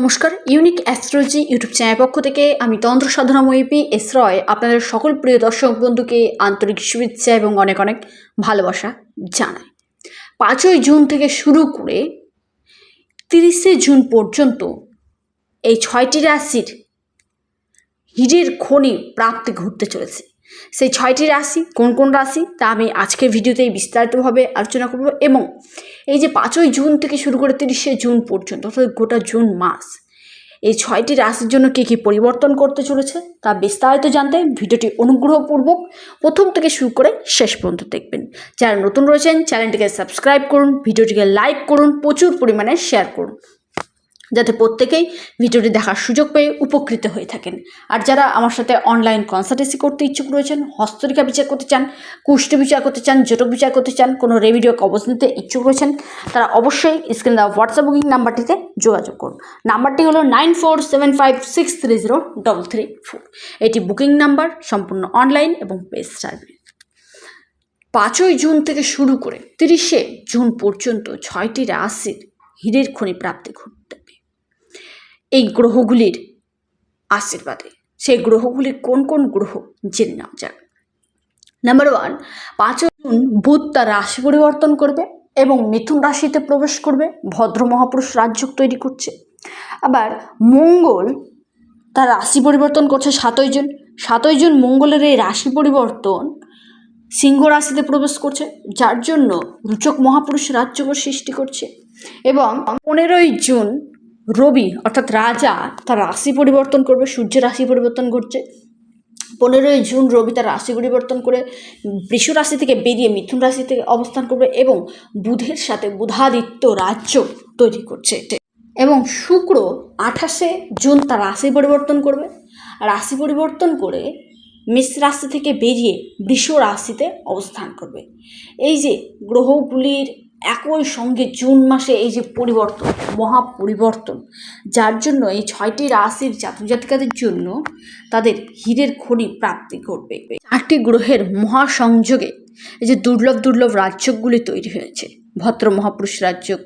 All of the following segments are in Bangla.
নমস্কার, ইউনিক অ্যাস্ট্রোলজি ইউটিউব চ্যানেল পক্ষ থেকে আমি তন্ত্র সাধনা মহিপি এস রয়, আপনাদের সকল প্রিয় দর্শক বন্ধুকে আন্তরিক শুভেচ্ছা এবং অনেক অনেক ভালোবাসা জানাই। পাঁচই জুন থেকে শুরু করে তিরিশে জুন পর্যন্ত এই ছয়টি রাশির হীরের খনি প্রাপ্তি ঘটতে চলেছে। সেই ছয়টি রাশি কোন কোন রাশি তা আমি আজকের ভিডিওতেই বিস্তারিতভাবে আলোচনা করব এবং এই যে পাঁচই জুন থেকে শুরু করে তিরিশে জুন পর্যন্ত, অর্থাৎ গোটা জুন মাস, এই ছয়টি রাশির জন্য কী কী পরিবর্তন করতে চলেছে তা বিস্তারিত জানতে ভিডিওটি অনুগ্রহপূর্বক প্রথম থেকে শুরু করে শেষ পর্যন্ত দেখবেন। যারা নতুন রয়েছেন, চ্যানেলটিকে সাবস্ক্রাইব করুন, ভিডিওটিকে লাইক করুন, প্রচুর পরিমাণে শেয়ার করুন। যাতে প্রত্যেকেই ভিডিওটি দেখার সুযোগ পেয়ে উপকৃত হয়ে থাকেন। আর যারা আমার সাথে অনলাইন কনসালটেন্সি করতে ইচ্ছুক রয়েছেন হস্তরেখা বিচার করতে চান, কুষ্ঠ বিচার করতে চান জটক বিচার করতে চান, কোনো রেভিডিও কবজ নিতে ইচ্ছুক রয়েছেন, তারা অবশ্যই স্ক্রিন দেওয়া হোয়াটসঅ্যাপ বুকিং নাম্বারটিতে যোগাযোগ করুন। নাম্বারটি হলো nine four seven five six three zero double three four এটি বুকিং নাম্বার সম্পূর্ণ অনলাইন এবং পেজ সার্ভিস পাঁচই জুন থেকে শুরু করে তিরিশে জুন পর্যন্ত ছয়টি রাশির হীরের খনি প্রাপ্তি ঘটবে এই গ্রহগুলির আশীর্বাদে। সেই গ্রহগুলির কোন কোন গ্রহ জেনে নেওয়া যাক। নাম্বার ওয়ান পাঁচই জুন বুধ তার রাশি পরিবর্তন করবে এবং মিথুন রাশিতে প্রবেশ করবে, ভদ্র মহাপুরুষ রাজযোগ তৈরি করছে। আবার মঙ্গল তার রাশি পরিবর্তন করছে সাতই জুন। সাতই জুন মঙ্গলের এই রাশি পরিবর্তন সিংহ রাশিতে প্রবেশ করছে, যার জন্য রুচক মহাপুরুষ রাজযোগ সৃষ্টি করছে। এবং পনেরোই জুন রবি, অর্থাৎ রাজা, তার রাশি পরিবর্তন করবে, সূর্যের রাশি পরিবর্তন ঘটছে। পনেরোই জুন রবি তার রাশি পরিবর্তন করে বৃষ রাশি থেকে বেরিয়ে মিথুন রাশি থেকে অবস্থান করবে এবং বুধের সাথে বুধাদিত্য রাজ্য তৈরি করছে। এবং শুক্র আঠাশে জুন তার রাশি পরিবর্তন করবে। রাশি পরিবর্তন করে মেষ রাশি থেকে বেরিয়ে বৃষ রাশিতে অবস্থান করবে। এই যে গ্রহগুলির একই সঙ্গে জুন মাসে এই যে পরিবর্তন মহা পরিবর্তন যার জন্য এই ছয়টি রাশির জাতক জাতিকাদের জন্য তাদের হীরের খনি প্রাপ্তি ঘটবে। চারটি গ্রহের মহাসংযোগে এই যে দুর্লভ দুর্লভ রাজ্যগুলি তৈরি হয়েছে। ভদ্র মহাপুরুষ রাজ্যক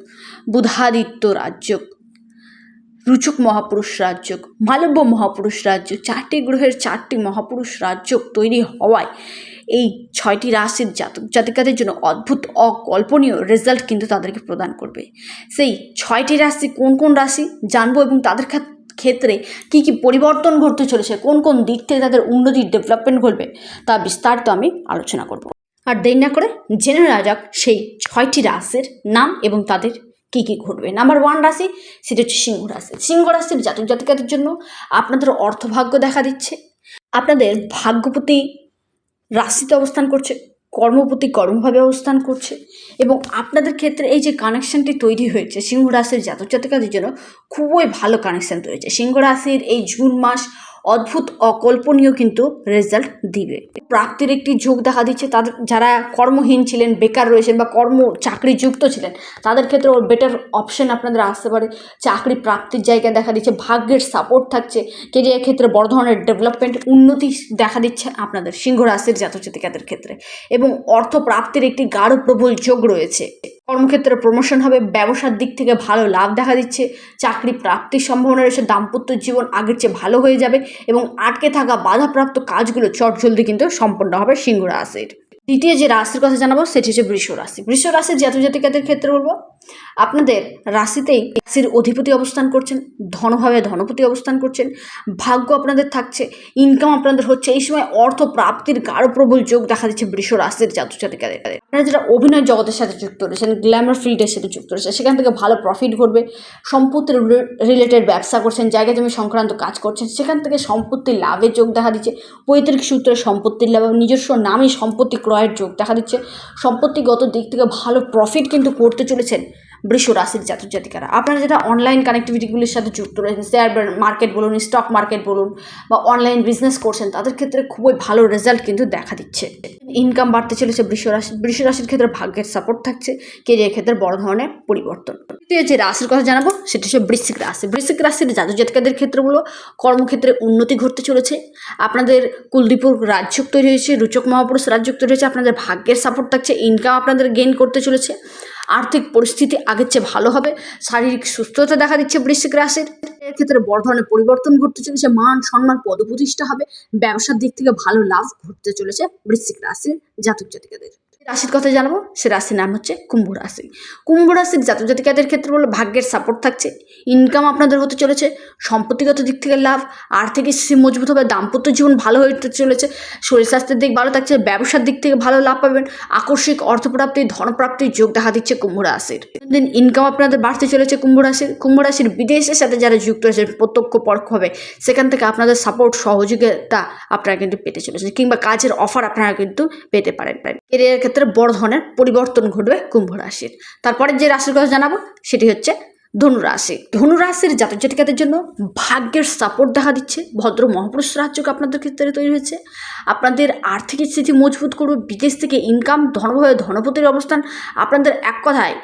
বুধাদিত্য রাজ্যক রুচক মহাপুরুষ রাজ্যক মালব্য মহাপুরুষ রাজ্য চারটি গ্রহের চারটি মহাপুরুষ রাজ্যক তৈরি হওয়ায় এই ছয়টি রাশির জাতক জাতিকাদের জন্য অদ্ভুত, অকল্পনীয় রেজাল্ট কিন্তু তাদেরকে প্রদান করবে। সেই ছয়টি রাশি কোন কোন রাশি জানব এবং তাদের ক্ষেত্রে কী কী পরিবর্তন ঘটতে চলেছে, কোন কোন দিক থেকে তাদের উন্নতি ডেভেলপমেন্ট ঘটবে, তা বিস্তারিত আমি আলোচনা করব। আর দেরি না করে জেনে নেওয়া যাক সেই ছয়টি রাশির নাম এবং তাদের কী কী ঘটবে। নাম্বার ওয়ান রাশি, সেটা হচ্ছে সিংহ রাশি। সিংহ রাশির জাতক জাতিকাদের জন্য আপনাদের অর্থভাগ্য দেখা দিচ্ছে। আপনাদের ভাগ্যপতি রাশিতে অবস্থান করছে, কর্মপতি কর্মভাবে অবস্থান করছে এবং আপনাদের ক্ষেত্রে এই যে কানেকশানটি তৈরি হয়েছে, সিংহ রাশির জাতক জাতিকাদের জন্য খুবই ভালো কানেকশান তৈরি হয়েছে সিংহ রাশির এই জুন মাস অদ্ভুত, অকল্পনীয় কিন্তু রেজাল্ট দিবে। প্রাপ্তির একটি যোগ দেখা দিচ্ছে, তাদের যারা কর্মহীন ছিলেন, বেকার রয়েছেন বা কর্ম চাকরি যুক্ত ছিলেন, তাদের ক্ষেত্রে ওর বেটার অপশন আপনাদের আসতে পারে। চাকরি প্রাপ্তির জায়গায় দেখা দিচ্ছে, ভাগ্যের সাপোর্ট থাকছে কেরিয়ার ক্ষেত্রে বড় ধরনের ডেভেলপমেন্ট উন্নতি দেখা দিচ্ছে আপনাদের সিংহ রাশির জাতজাতিকাদের ক্ষেত্রে। এবং অর্থ প্রাপ্তির একটি গাঢ় প্রবল যোগ রয়েছে। কর্মক্ষেত্রে প্রমোশন হবে, ব্যবসার দিক থেকে ভালো লাভ দেখা দিচ্ছে, চাকরি প্রাপ্তির সম্ভাবনা রয়েছে, দাম্পত্য জীবন আগের চেয়ে ভালো হয়ে যাবে এবং আটকে থাকা বাধাপ্রাপ্ত কাজগুলো চটজলদি কিন্তু সম্পন্ন হবে সিংহ রাশির। দ্বিতীয় যে রাশির কথা জানাব, সেটি হচ্ছে বৃষ রাশি। বৃষ রাশির জাতক জাতিকাদের ক্ষেত্রে বলব আপনাদের রাশিতেই রাশির অধিপতি অবস্থান করছেন, ধনভাবে ধনপতি অবস্থান করছেন, ভাগ্য আপনাদের থাকছে ইনকাম আপনাদের হচ্ছে, এই সময় অর্থ প্রাপ্তির গাঢ় প্রবল যোগ দেখা দিচ্ছে বৃষ রাশির জাতক জাতিকাদের আপনারা যারা অভিনয় জগতের সাথে যুক্ত রয়েছেন গ্ল্যামার ফিল্ডের সাথে যুক্ত রয়েছেন, সেখান থেকে ভালো প্রফিট ঘটবে, সম্পত্তির রিলেটেড ব্যবসা করছেন, জায়গা জমি সংক্রান্ত কাজ করছেন, সেখান থেকে সম্পত্তি লাভের যোগ দেখা দিচ্ছে, পৈতৃক সূত্রে সম্পত্তির লাভ নিজস্ব নামে সম্পত্তি ক্রয়ের যোগ দেখা দিচ্ছে, সম্পত্তিগত দিক থেকে ভালো প্রফিট কিন্তু করতে চলেছেন বৃষ রাশির জাতক জাতিকারা। আপনারা যেটা অনলাইন কানেক্টিভিটিগুলির সাথে যুক্ত রয়েছেন শেয়ার মার্কেট বলুন স্টক মার্কেট বলুন, বা অনলাইন বিজনেস করছেন, তাদের ক্ষেত্রে খুবই ভালো রেজাল্ট কিন্তু দেখা দিচ্ছে। ইনকাম বাড়তে চলেছে বৃষ রাশি, বৃষ রাশির ক্ষেত্রে ভাগ্যের সাপোর্ট থাকছে কেরিয়ার ক্ষেত্রে বড় ধরনের পরিবর্তন। তৃতীয় যে রাশির কথা জানাব, সেটি হচ্ছে বৃশ্চিক রাশি। বৃশ্চিক রাশির জাতক জাতিকাদের ক্ষেত্রগুলো কর্মক্ষেত্রে উন্নতি ঘটতে চলেছে। আপনাদের কুলদীপুর রাজ্যক তৈরি হয়েছে, রুচক মহাপুরুষ রাজ্যক তৈরি হয়েছে, আপনাদের ভাগ্যের সাপোর্ট থাকছে ইনকাম আপনাদের গেইন করতে চলেছে। আর্থিক পরিস্থিতি আগের চেয়ে ভালো হবে, শারীরিক সুস্থতা দেখা দিচ্ছে বৃশ্চিক রাশির। এর ক্ষেত্রে বড় ধরনের পরিবর্তন ঘটতে চলেছে মান সম্মান পদ প্রতিষ্ঠা হবে, ব্যবসার দিক থেকে ভালো লাভ ঘটতে চলেছে বৃশ্চিক রাশির জাতক জাতিকাদের। রাশির কথা জানাব, সে রাশির নাম হচ্ছে কুম্ভ রাশি। কুম্ভ রাশির জাতক জাতিকাদের ক্ষেত্রে বলে, ভাগ্যের সাপোর্ট থাকছে ইনকাম আপনাদের হতে চলেছে, সম্পত্তিগত দিক থেকে লাভ, আর্থিক মজবুত হবে, দাম্পত্য জীবন ভালো হতে চলেছে, শরীর স্বাস্থ্যের দিক ভালো থাকছে, ব্যবসার দিক থেকে ভালো লাভ পাবেন, আকস্মিক অর্থপ্রাপ্তি ধনপ্রাপ্তির যোগ দেখা দিচ্ছে কুম্ভ রাশির। দিন ইনকাম আপনাদের বাড়তে চলেছে কুম্ভ রাশির কুম্ভ রাশির বিদেশের সাথে যারা যুক্ত রয়েছে, প্রত্যক্ষ পরোক্ষভাবে সেখান থেকে আপনাদের সাপোর্ট সহযোগিতা আপনারা কিন্তু পেতে চলেছেন, কিংবা কাজের অফার আপনারা কিন্তু পেতে পারেন। কেরিয়ারের ক্ষেত্রে বড় ধরনের পরিবর্তন ঘটবে কুম্ভ রাশির। তারপরে যে রাশির কথা জানাব, সেটি হচ্ছে ধনুরাশি ধনুরাশির জাতক জাতিকাদের জন্য ভাগ্যের সাপোর্ট দেখা দিচ্ছে। ভদ্র মহাপুরুষ রাজ্যকে আপনাদের ক্ষেত্রে তৈরি হয়েছে। আপনাদের আর্থিক স্থিতি মজবুত করবে, বিদেশ থেকে ইনকাম ধনভাবে ধনপতির অবস্থান। আপনাদের এক কথায়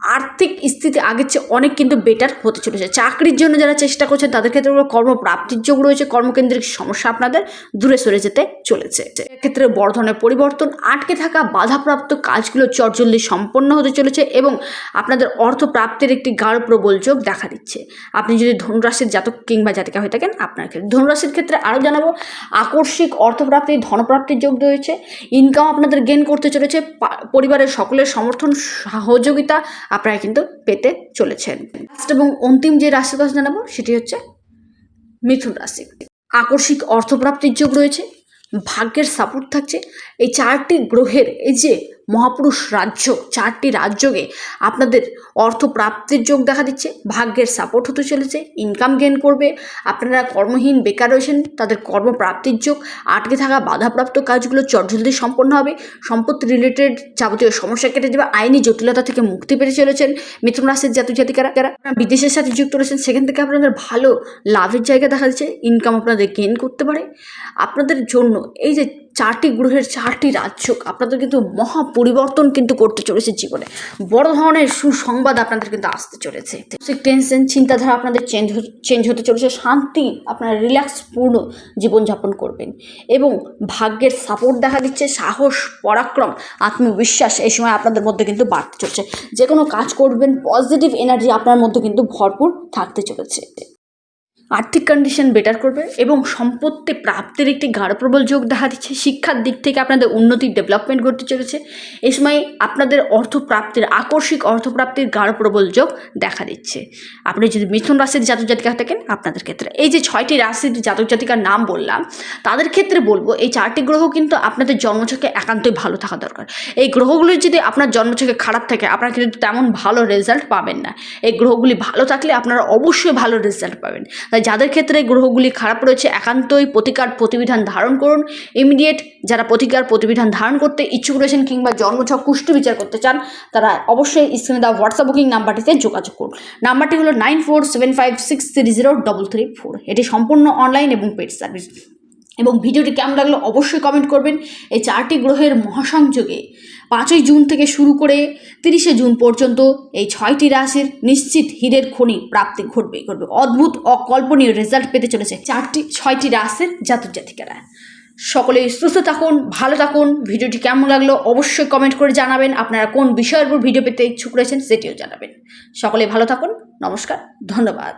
আর্থিক স্থিতি আগের চেয়ে অনেক কিন্তু বেটার হতে চলেছে। চাকরির জন্য যারা চেষ্টা করছেন, তাদের ক্ষেত্রে কর্মপ্রাপ্তির যোগ রয়েছে। কর্মকেন্দ্রিক সমস্যা আপনাদের দূরে সরে যেতে চলেছে। এক্ষেত্রে বড় ধরনের পরিবর্তন, আটকে থাকা বাধাপ্রাপ্ত কাজগুলো চটজলদি সম্পন্ন হতে চলেছে এবং আপনাদের অর্থ প্রাপ্তির একটি গাঢ় প্রবল যোগ দেখা দিচ্ছে। আপনি যদি ধনুরাশির জাতক কিংবা জাতিকা হয়ে থাকেন, আপনার ক্ষেত্রে ধনুরাশির ক্ষেত্রে আরও জানাব আকস্মিক অর্থপ্রাপ্তি, ধনপ্রাপ্তির যোগ রয়েছে। ইনকাম আপনাদের গেন করতে চলেছে। পরিবারের সকলের সমর্থন, সহযোগিতা আপনারা কিন্তু পেতে চলেছেন। লাস্ট এবং অন্তিম যে রাশির কথা জানাব সেটি হচ্ছে মিথুন রাশি। আকস্মিক অর্থপ্রাপ্তির যোগ রয়েছে, ভাগ্যের সাপোর্ট থাকছে। এই চারটি গ্রহের এই যে মহাপুরুষ রাজ্য, চারটি রাজ্যকে আপনাদের অর্থ প্রাপ্তির যোগ দেখা দিচ্ছে, ভাগ্যের সাপোর্ট হতে চলেছে ইনকাম গেন করবে, আপনারা কর্মহীন, বেকার রয়েছেন, তাদের কর্মপ্রাপ্তির যোগ, আটকে থাকা বাধাপ্রাপ্ত কাজগুলো চটজলদি সম্পন্ন হবে, সম্পত্তি রিলেটেড যাবতীয় সমস্যা কেটে যাবে, আইনি জটিলতা থেকে মুক্তি পেতে চলেছেন মিথুন রাশির জাতক জাতিকারা, যারা বিদেশের সাথে যুক্ত রয়েছেন, সেখান থেকে আপনাদের ভালো লাভের জায়গা দেখা যাচ্ছে ইনকাম আপনাদের গেন করতে পারে। আপনাদের জন্য এই যে চারটি গ্রহের চারটি রাজ্য। আপনাদের কিন্তু মহা পরিবর্তন কিন্তু করতে চলেছে জীবনে। বড় ধরনের সুসংবাদ আপনাদের কিন্তু আসতে চলেছে। টেনশন চিন্তাধারা আপনাদের চেঞ্জ চেঞ্জ হতে চলেছে। শান্তি আপনারা রিল্যাক্সপূর্ণ জীবনযাপন করবেন। এবং ভাগ্যের সাপোর্ট দেখা দিচ্ছে। সাহস, পরাক্রম, আত্মবিশ্বাস এই সময় আপনাদের মধ্যে কিন্তু বাড়তে চলেছে। যে কোনো কাজ করবেন পজিটিভ এনার্জি আপনার মধ্যে কিন্তু ভরপুর থাকতে চলেছে। আর্থিক কন্ডিশন বেটার করবে এবং সম্পত্তি প্রাপ্তির একটি গাঢ়প্রবল যোগ দেখা দিচ্ছে। শিক্ষার দিক থেকে আপনাদের উন্নতি ডেভেলপমেন্ট ঘটতে চলেছে। এই সময় আপনাদের অর্থপ্রাপ্তির আকস্মিক অর্থপ্রাপ্তির গাঢ়প্রবল যোগ দেখা দিচ্ছে। আপনি যদি মিথুন রাশির জাতক জাতিকা থাকেন, আপনাদের ক্ষেত্রে এই যে ছয়টি রাশির জাতক জাতিকার নাম বললাম, তাদের ক্ষেত্রে বলব, এই চারটি গ্রহ কিন্তু আপনাদের জন্মছকে একান্তই ভালো থাকা দরকার। এই গ্রহগুলি যদি আপনার জন্মছকে খারাপ থাকে, আপনারা কিন্তু তেমন ভালো রেজাল্ট পাবেন না। এই গ্রহগুলি ভালো থাকলে আপনারা অবশ্যই ভালো রেজাল্ট পাবেন। তাই যাদের ক্ষেত্রে গ্রহগুলি খারাপ রয়েছে, একান্তই প্রতিকার প্রতিবিধান ধারণ করুন। ইমিডিয়েট যারা প্রতিকার প্রতিবিধান ধারণ করতে ইচ্ছুক রয়েছেন কিংবা জন্মছক কুষ্টি বিচার করতে চান, তারা অবশ্যই স্ক্রিনে দেওয়া হোয়াটসঅ্যাপ বুকিং নাম্বারটিতে যোগাযোগ করুন। নাম্বারটি হলো nine four seven five six three zero double three four এটি সম্পূর্ণ অনলাইন এবং পেড সার্ভিস এবং ভিডিওটি কেমন লাগল অবশ্যই কমেন্ট করবেন। এই চারটি গ্রহের মহাসংযোগে পাঁচই জুন থেকে শুরু করে তিরিশে জুন পর্যন্ত এই ছয়টি রাশির নিশ্চিত হীরের খনি প্রাপ্তি ঘটবে ঘটবে। অদ্ভুত, অকল্পনীয় রেজাল্ট পেতে চলেছে চারটি, ছয়টি রাশির জাতক জাতিকারা। সকলে সুস্থ থাকুন, ভালো থাকুন। ভিডিওটি কেমন লাগল অবশ্যই কমেন্ট করে জানাবেন। আপনারা কোন বিষয়ের উপর ভিডিও পেতে ইচ্ছুক রয়েছেন সেটিও জানাবেন। সকলে ভালো থাকুন, নমস্কার, ধন্যবাদ।